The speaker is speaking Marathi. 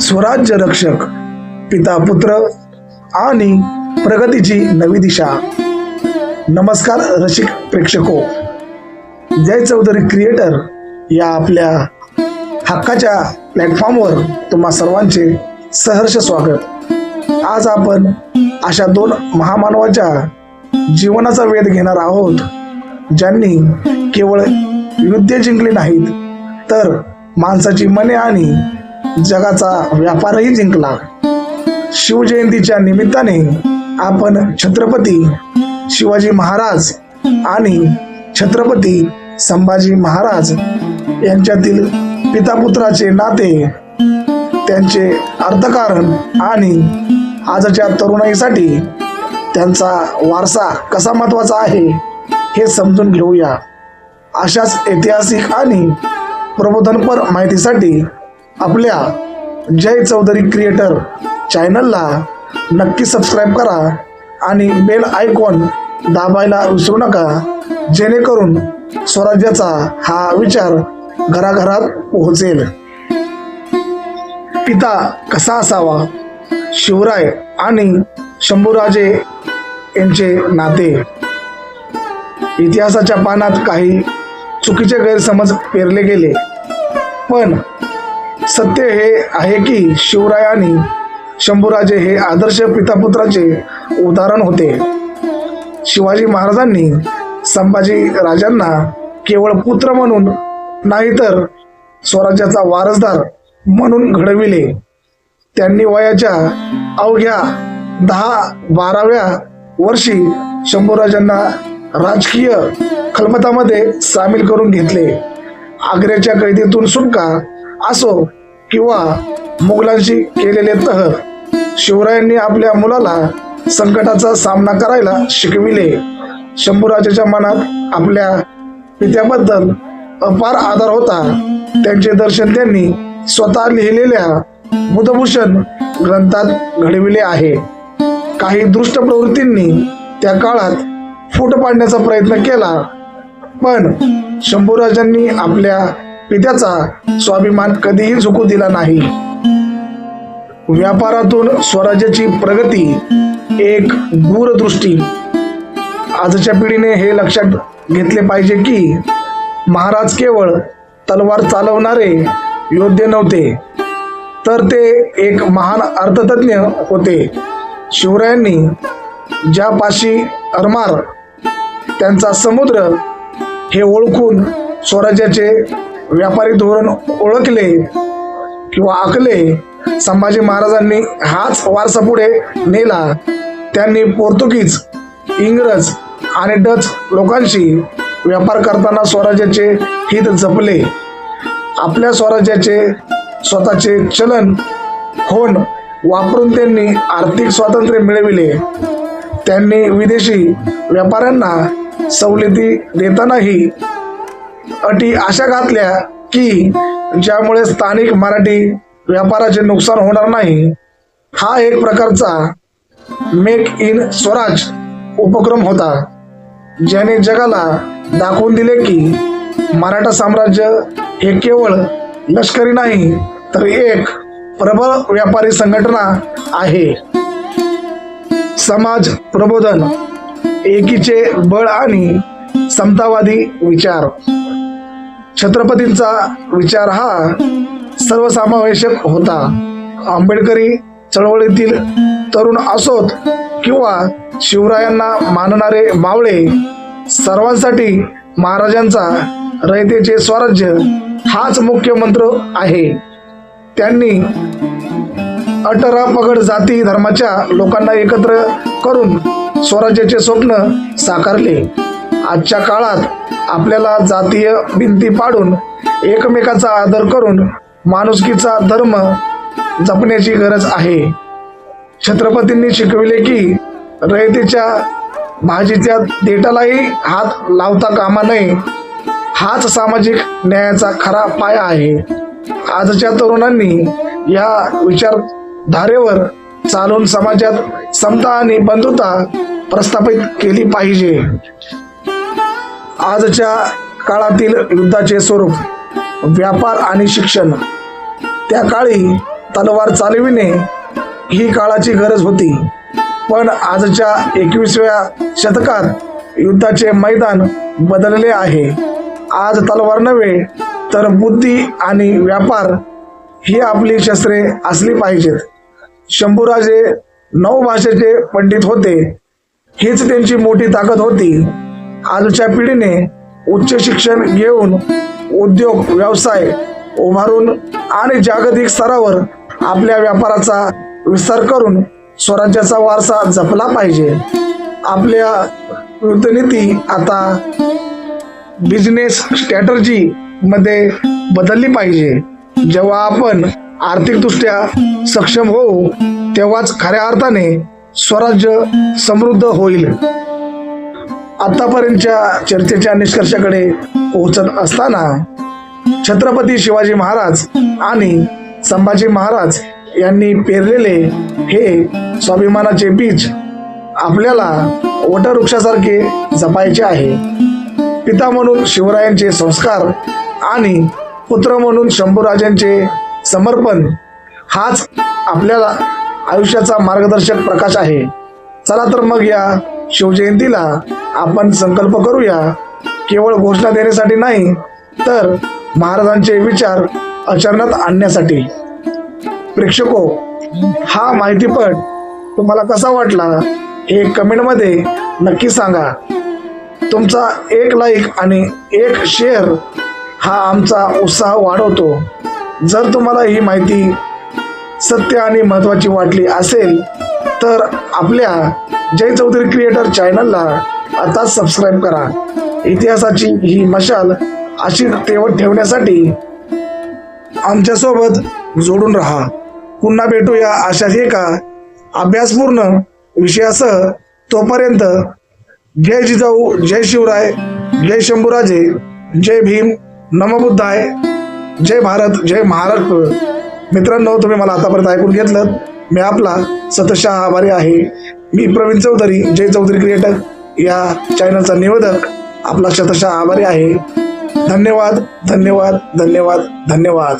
स्वराज्य रक्षक पिता पुत्र आणि प्रगतीची नवी दिशा. नमस्कार रसिक प्रेक्षको. जय चौधरी क्रिएटर या आपल्या हक्काच्या प्लॅटफॉर्मवर तुम्हा सर्वांचे सहर्ष स्वागत. आज आपण अशा दोन महामानवाच्या जीवनाचा वेध घेणार आहोत ज्यांनी केवळ युद्ध जिंकले नाहीत तर माणसाची मने आणि जगाचा व्यापारही जिंकला. शिवजयंतीच्या निमित्ताने आपण छत्रपती शिवाजी महाराज आणि छत्रपती संभाजी महाराज यांच्यातील पितापुत्राचे नाते त्यांचे अर्थकारण आणि आजच्या तरुणाईसाठी त्यांचा वारसा कसा महत्त्वाचा आहे हे समजून घेऊया. अशाच ऐतिहासिक आणि प्रबोधनपर माहितीसाठी आपल्या जय चौधरी क्रिएटर चॅनलला नक्की सबस्क्राईब करा आणि बेल आयकॉन दाबायला विसरू नका जेणेकरून स्वराज्याचा हा विचार घराघरात पोहोचेल. पिता कसा असावा? शिवराय आणि शंभूराजे यांचे नाते. इतिहासाच्या पानात काही चुकीचे गैरसमज पेरले गेले पण सत्य हे आहे की शिवराय आणि शंभूराजे हे आदर्श पितापुत्राचे उदाहरण होते. शिवाजी महाराजांनी संभाजी राजांना केवळ पुत्र म्हणून नाही तर स्वराज्याचा वारसदार म्हणून घडविले. त्यांनी वयाच्या अवघ्या दहा बाराव्या वर्षी शंभूराजांना राजकीय खलबतामध्ये सामील करून घेतले. आग्र्याच्या कैदेतून सुटका असो किंवा मुघलांशी केलेले तह शिवरायांनी आपल्या मुलाला संकटाचा सामना करायला शिकविले. शंभूराजाच्या मनात आपल्या पित्याबद्दल अपार आदर होता. त्यांचे दर्शन त्यांनी स्वतः लिहिलेल्या बुधभूषण ग्रंथात घडविले आहे. काही दृष्ट प्रवृत्तींनी त्या काळात फूट पाडण्याचा प्रयत्न केला. पण शंभूराजांनी आपल्या पित्याचा स्वाभिमान कधीही झुकू दिला नाही. व्यापारातून स्वराज्याची प्रगती एक दूरदृष्टी. आजच्या पिढीने हे लक्षात घेतले पाहिजे की महाराज केवळ तलवार चालवणारे योद्धे नव्हते तर ते एक महान अर्थतज्ञ होते. शिवरायांनी ज्या पाशी अरमार त्यांचा समुद्र हे ओळखून स्वराज्याचे व्यापारी धोरण ओळखले किंवा आखले संभाजी महाराजांनी हाच वारसा पुढे नेला. त्यांनी पोर्तुगीज इंग्रज आणि डच लोकांशी व्यापार करताना स्वराज्याचे हित जपले. आपल्या स्वराज्याचे स्वतःचे चलन होण वापरून त्यांनी आर्थिक स्वातंत्र्य मिळविले. त्यांनी विदेशी व्यापाऱ्यांना सवलती देतानाही अटी अशा घातल्या की ज्यामुळे स्थानिक मराठी व्यापाराचे नुकसान होणार नाही. हा एक प्रकारचा मेक इन स्वराज उपक्रम होता ज्याने जगाला दाखवून दिले की मराठा साम्राज्य हे केवळ लष्करी नाही तर एक प्रबळ व्यापारी संघटना आहे. समाज प्रबोधन एकीचे बळ आणि समतावादी विचार. छत्रपतींचा विचार हा सर्वसमावेशक होता. आंबेडकरी चळवळीतील तरुण असोत किंवा शिवरायांना मानणारे मावळे सर्वांसाठी महाराजांचा रयतेचे स्वराज्य हाच मुख्य मंत्र आहे. त्यांनी अटरा पगड जाती धर्माच्या लोकांना एकत्र करून स्वराज्याचे स्वप्न साकारले. आजच्या काळात आपल्याला जातीय भिंती पाडून एकमेकाचा आदर करून माणुसकीचा धर्म जपण्याची गरज आहे. छत्रपतींनी शिकविले की रयतेच्या भाजीच्या देटालाही हात लावता कामा नये. हाच सामाजिक न्यायाचा खरा पाया आहे. आजच्या तरुणांनी या विचारधारेवर चालून समाजात समता आणि बंधुता प्रस्थापित केली पाहिजे. आजच्या काळातील युद्धाचे स्वरूप व्यापार आणि शिक्षण त्या काळी तलवार चालविणे ही काळाची गरज होती. पण आजच्या एकवीसव्या शतकात युद्धाचे मैदान बदलले आहे. आज तलवार नव्हे तर बुद्धी आणि व्यापार ही आपली शस्त्रे असली पाहिजेत. शंभूराजे नऊ भाषेचे पंडित होते. हीच त्यांची मोठी ताकद होती. आजच्या पिढीने उच्च शिक्षण घेऊन उद्योग व्यवसाय उभारून आणि जागतिक स्तरावर आपल्या व्यापाराचा विस्तार करून स्वराज्याचा वारसा जपला पाहिजे. आपल्या युद्धनीती आता बिझनेस स्ट्रॅटर्जी मध्ये बदलली पाहिजे. जेव्हा आपण आर्थिकदृष्ट्या सक्षम होऊ तेव्हाच खऱ्या अर्थाने स्वराज्य समृद्ध होईल. आतापर्यंतच्या चर्चेच्या निष्कर्षाकडे पोहोचत असताना छत्रपती शिवाजी महाराज आणि संभाजी महाराज यांनी पेरलेले हे स्वाभिमानाचे बीज आपल्याला वटवृक्षासारखे जपायचे आहे. पिता म्हणून शिवरायांचे संस्कार आणि पुत्र म्हणून शंभूराजांचे समर्पण हाच आपल्याला आयुष्याचा मार्गदर्शक प्रकाश आहे. चला तर मग या शिवजयंतीला आपण संकल्प करूया केवळ घोषणा देण्यासाठी नाही तर महाराजांचे विचार आचरणात आणण्यासाठी. प्रेक्षको हा माहितीपट तुम्हाला कसा वाटला हे कमेंटमध्ये नक्की सांगा. तुमचा एक लाईक आणि एक शेअर हा आमचा उत्साह वाढवतो. जर तुम्हाला ही माहिती सत्य आणि महत्त्वाची वाटली असेल तर आपल्या जय चौधरी क्रिएटर चॅनलला आता सबस्क्राईब करा. इतिहासाची ही मशाल अशी तेवत ठेवण्यासाठी आमच्यासोबत जोडून राहा. पुन्हा भेटूया अशाच एका अभ्यासपूर्ण विषयासह तोपर्यंत जय जिजाऊ जय शिवराय जय शंभूराजे जय भीम नमबुद्धाय जय भारत जय महाराष्ट्र. मित्रांनो तुम्ही मला आतापर्यंत ऐकून घेतलं मी आपला सतशा आभारी आहे. मी प्रवीण चौधरी जय चौधरी क्रिएटर. या चॅनलचा निवेदक आपला शतशः आभारी आहे. धन्यवाद धन्यवाद धन्यवाद धन्यवाद.